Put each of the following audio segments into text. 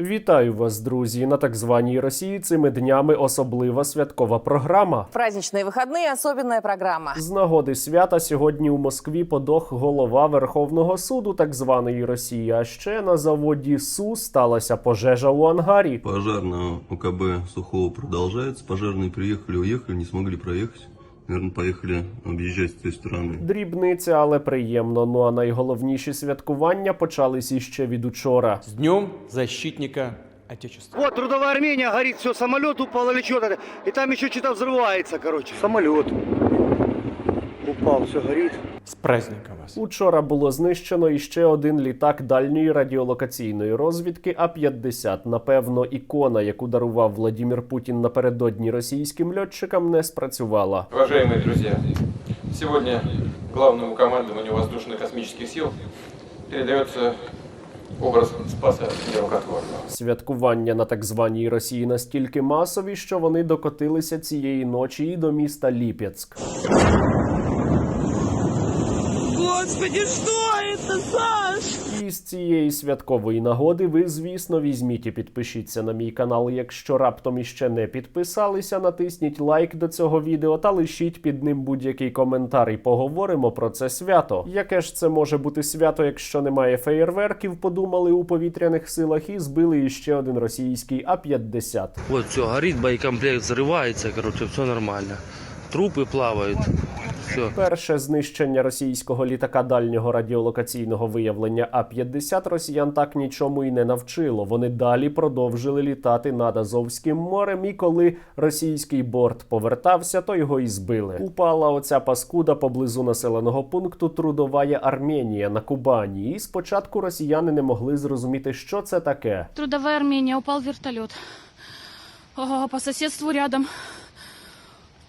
Вітаю вас, друзі! На так званій Росії цими днями особлива святкова програма. Праздничные выходные, особенная программа. З нагоди свята сьогодні у Москві подох голова Верховного суду так званої Росії. А ще на заводі СУ сталася пожежа у ангарі. Пожар на УКБ Сухого продолжается. Пожарные приехали, уехали, не смогли проехать. Наверное, поехали объезжать с той стороны. Дрібниця, але приємно. Ну а найголовніші святкування почались іще від учора. С Днем Защитника Отечества. Вот трудовая Армения горит, все, самолет упал или что-то. И там еще что-то взрывается, короче. Самолет. Упал, все горит. С праздником вас. Учора було знищено іще один літак дальньої радіолокаційної розвідки А-50. Напевно, ікона, яку дарував Владімір Путін напередодні російським льотчикам, не спрацювала. Уважаемые друзья, сегодня главному командованию воздушно-космических сил передается образ Спаса. Святкування на так званій Росії настільки масові, що вони докотилися цієї ночі і до міста Ліпецьк. І з цієї святкової нагоди ви, звісно, візьміть і підпишіться на мій канал. Якщо раптом іще не підписалися, натисніть лайк до цього відео та лишіть під ним будь-який коментар. І поговоримо про це свято. Яке ж це може бути свято, якщо немає феєрверків? Подумали у повітряних силах і збили іще один російський А-50. Вот все, горит, боекомплект взрывается, короче, все нормально. Трупы плавают. Все. Перше знищення російського літака дальнього радіолокаційного виявлення А-50 росіян так нічому і не навчило. Вони далі продовжили літати над Азовським морем. І коли російський борт повертався, то його і збили. Упала оця паскуда поблизу населеного пункту Трудовая Арменія на Кубані. І спочатку росіяни не могли зрозуміти, що це таке. Трудовая Армения, упал вертолет. Ага, по соседству рядом.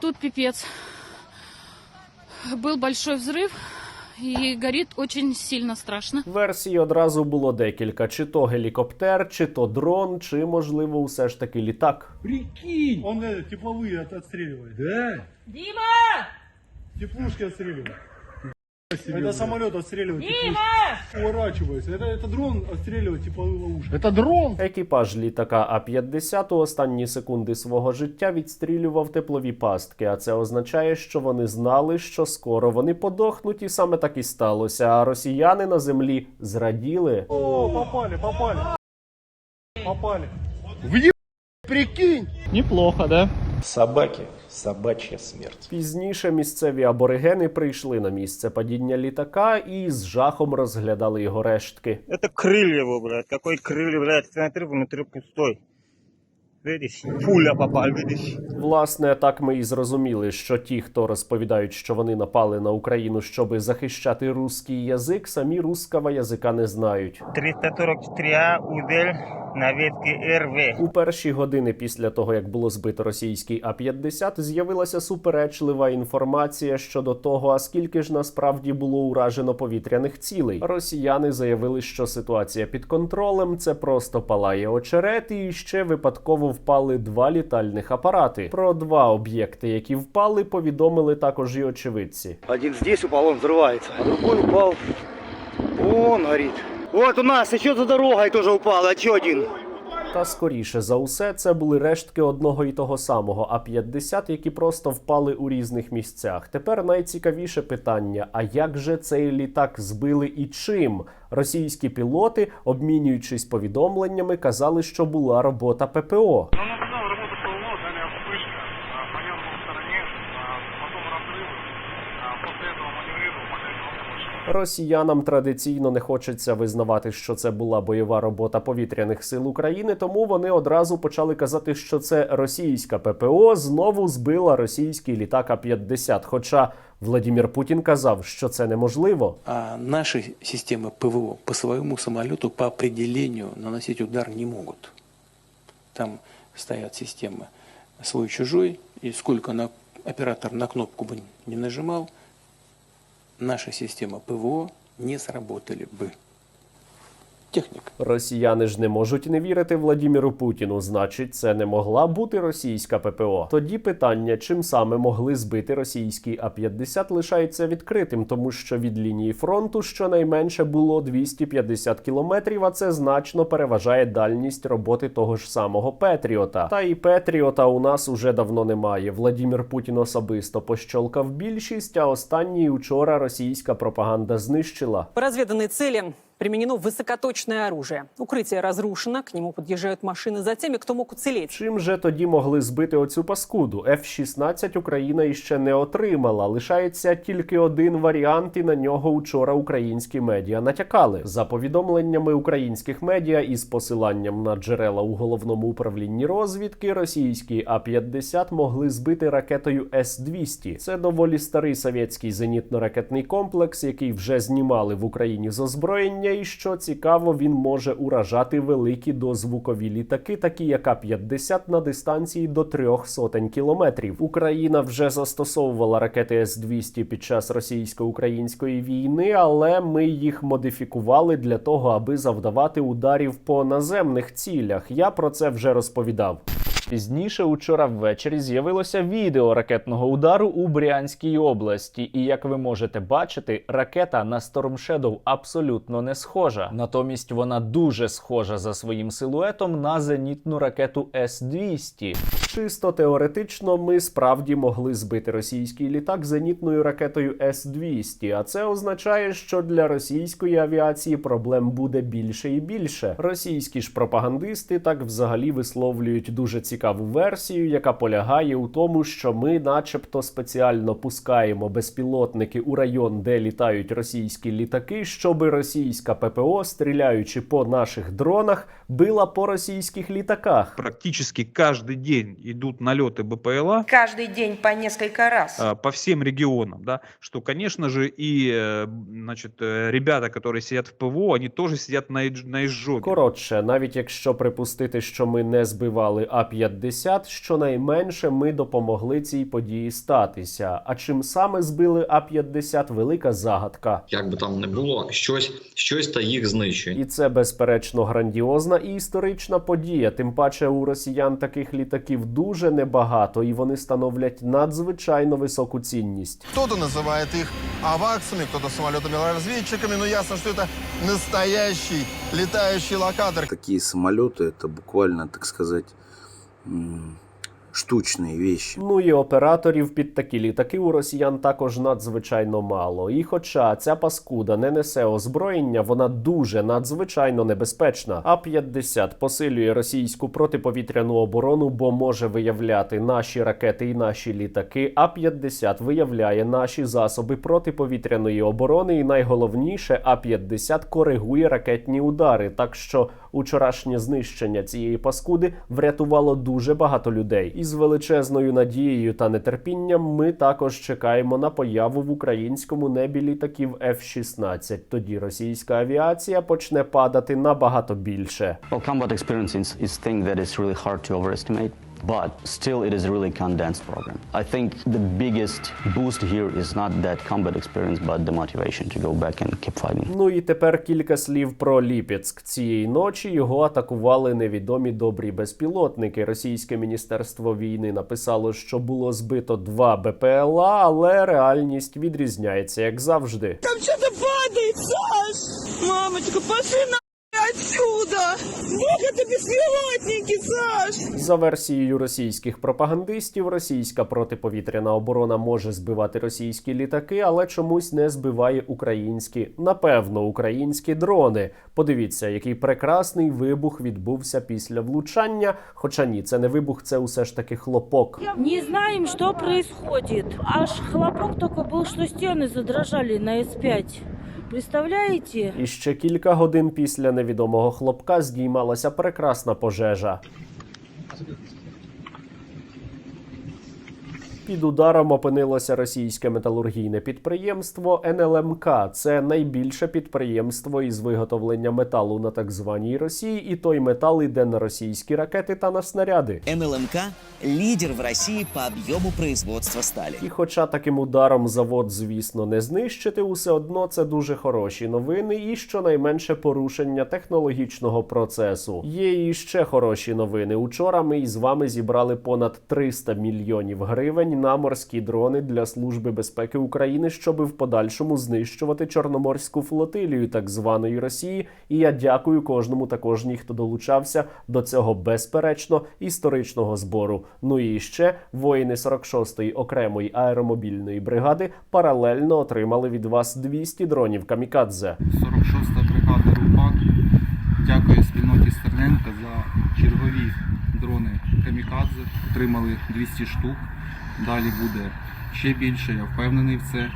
Тут пипец. Был большой взрыв и горит очень сильно страшно. Версій одразу було декілька: чи то гелікоптер, чи то дрон, чи можливо, усе ж таки літак. Прикинь! Он э, тепловые от- отстреливает. Да? Дима! Теплушки отстреливает. Это самолет отстреливает. Дима! Уворачивается. Это, это дрон отстреливает тепловые ловушки. Это дрон! Екіпаж літака А-50 у останні секунди свого життя відстрілював теплові пастки, а це означає, що вони знали, що скоро вони подохнуть, і саме так і сталося. А росіяни на землі зраділи. О, попали, попали. Попали. Прикинь! Собаки, собачья смерть. Пізніше місцеві аборигени прийшли на місце падіння літака і з жахом розглядали його рештки. Это крылья его, блядь. Какой крылья, блядь? Смотри, внутри пустой. Видишь? Пуля попала, видишь? Власне, так ми і зрозуміли, що ті, хто розповідають, що вони напали на Україну, щоби захищати русський язик, самі русского язика не знають. 343А удель на ветке РВ. У перші години після того, як було збито російський А-50, з'явилася суперечлива інформація щодо того, а скільки ж насправді було уражено повітряних цілей. Росіяни заявили, що ситуація під контролем, це просто палає очерет, і ще випадково впали два літальних апарати. Про два об'єкти, які впали, повідомили також і очевидці. Один здесь упал, он взрывается. А другой упал. Он горит. Вот у нас еще за дорогой теж упала, А что один? Та скоріше за усе, це були рештки одного і того самого А-50, які просто впали у різних місцях. Тепер найцікавіше питання: а як же цей літак збили і чим? Російські пілоти, обмінюючись повідомленнями, казали, що була робота ППО. Росіянам традиційно не хочеться визнавати, що це була бойова робота повітряних сил України, тому вони одразу почали казати, що це російська ППО знову збила російський літак А-50. Хоча Владімір Путін казав, що це неможливо. А наши системы ПВО по своему самолету по определению наносить удар не могут. Там стоят системы свой-чужой, и сколько на, оператор на кнопку бы не нажимал, наша система ПВО не сработали бы. Техника. Росіяни ж не можуть не вірити Владіміру Путіну. Значить, це не могла бути російська ППО. Тоді питання, чим саме могли збити російський А-50, лишається відкритим, тому що від лінії фронту щонайменше було 250 кілометрів, а це значно переважає дальність роботи того ж самого Петріота. Та і Петріота у нас уже давно немає. Владімір Путін особисто пощолкав більшість, а останній учора російська пропаганда знищила. По разведанной цели применено высокоточное оружие. Укрытие разрушено, к нему подъезжают машины за теми, кто мог уцелеть. Чим же тоді могли збити оцю паскуду? F-16 Україна іще не отримала. Лишається тільки один варіант, і на нього учора українські медіа натякали. За повідомленнями українських медіа із посиланням на джерела у головному управлінні розвідки, російські А-50 могли збити ракетою С-200. Це доволі старий совєтський зенітно-ракетний комплекс, який вже знімали в Україні з озброєння. І що цікаво, він може уражати великі дозвукові літаки, такі як А-50 на дистанції до трьох сотень кілометрів. Україна вже застосовувала ракети С-200 під час російсько-української війни, але ми їх модифікували для того, аби завдавати ударів по наземних цілях. Я про це вже розповідав. Пізніше учора ввечері з'явилося відео ракетного удару у Брянській області, і як ви можете бачити, ракета на Storm Shadow абсолютно не схожа. Натомість вона дуже схожа за своїм силуетом на зенітну ракету С-200. Чисто теоретично ми справді могли збити російський літак зенітною ракетою С-200, а це означає, що для російської авіації проблем буде більше і більше. Російські ж пропагандисти так взагалі висловлюють дуже цікаву версію, яка полягає у тому, що ми, начебто, спеціально пускаємо безпілотники у район, де літають російські літаки, щоби російська ППО, стріляючи по наших дронах, била по російських літаках. Практически каждый день идут налеты БПЛА Каждый день по несколько раз. а, по всем регионам, да, что, конечно же, и э, значит, э, ребята, которые сидят в ПВО, они тоже сидят на, изж- на изжоге. Коротше, навіть якщо припустити, що ми не збивали А-50, щонайменше ми допомогли цій події статися. А чим саме збили А-50 – велика загадка. Як би там не було, щось, щось та їх знищує. І це безперечно грандіозна і історична подія. Тим паче у росіян таких літаків дуже небагато, і вони становлять надзвичайно високу цінність. Кто-то называет их аваксами, кто-то самолетами-разведчиками, но ясно, что это настоящий летающий локатор. Такие самолеты, это буквально, так сказать, м, штучные. Ну і операторів під такі літаки у росіян також надзвичайно мало. І хоча ця паскуда не несе озброєння, вона дуже надзвичайно небезпечна. А 50 посилює російську протиповітряну оборону, бо може виявляти наші ракети і наші літаки. А 50 виявляє наші засоби протиповітряної оборони. І найголовніше, А 50 коригує ракетні удари. Так що учорашнє знищення цієї паскуди врятувало дуже багато людей. І з величезною надією та нетерпінням ми також чекаємо на появу в українському небі літаків F-16. Тоді російська авіація почне падати набагато більше. Well, combat experience is, thing that is really hard to overestimate. But still, it is a really condensed program. I think the biggest boost here is not that combat experience, but the motivation to go back and keep fighting. Ну і тепер кілька слів про Ліпецьк. Цієї ночі його атакували невідомі добрі безпілотники. Російське міністерство війни написало, що було збито два БПЛА, але реальність відрізняється як завжди. Там что-то падает, Саш! Мамочка, пошли на отсюда! Бог, это беспилотники, Саш! За версією російських пропагандистів, російська протиповітряна оборона може збивати російські літаки, але чомусь не збиває українські, напевно, українські дрони. Подивіться, який прекрасний вибух відбувся після влучання. Хоча ні, це не вибух, це усе ж таки хлопок. Не знаем, что происходит. Аж хлопок только был, что стены задрожали на С5. Представляете? І ще кілька годин після невідомого хлопка здіймалася прекрасна пожежа. Під ударом опинилося російське металургійне підприємство НЛМК. Це найбільше підприємство із виготовлення металу на так званій Росії, і той метал іде на російські ракети та на снаряди. НЛМК – лидер в России по объему производства стали. І хоча таким ударом завод, звісно, не знищити, усе одно це дуже хороші новини і щонайменше порушення технологічного процесу. Є і ще хороші новини. Учора ми із вами зібрали понад 300 мільйонів гривень на морські дрони для Служби безпеки України, щоб в подальшому знищувати Чорноморську флотилію так званої Росії. І я дякую кожному та кожній, хто долучався до цього безперечно історичного збору. Ну і ще воїни 46-ї окремої аеромобільної бригади паралельно отримали від вас 200 дронів камікадзе. 46-та бригада РУПАК дякує спільноті Стерненка за чергові дрони Камікадзе. Отримали 200 штук. Далі буде ще більше, я впевнений в це.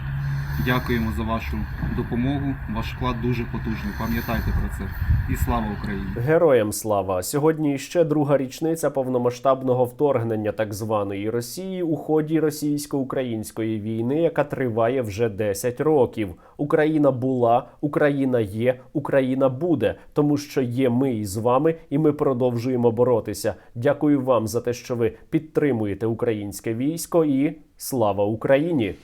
Дякуємо за вашу допомогу. Ваш вклад дуже потужний. Пам'ятайте про це. І слава Україні! Героям слава! Сьогодні ще друга річниця повномасштабного вторгнення так званої Росії у ході російсько-української війни, яка триває вже 10 років. Україна була, Україна є, Україна буде, тому що є ми із вами, і ми продовжуємо боротися. Дякую вам за те, що ви підтримуєте українське військо і слава Україні!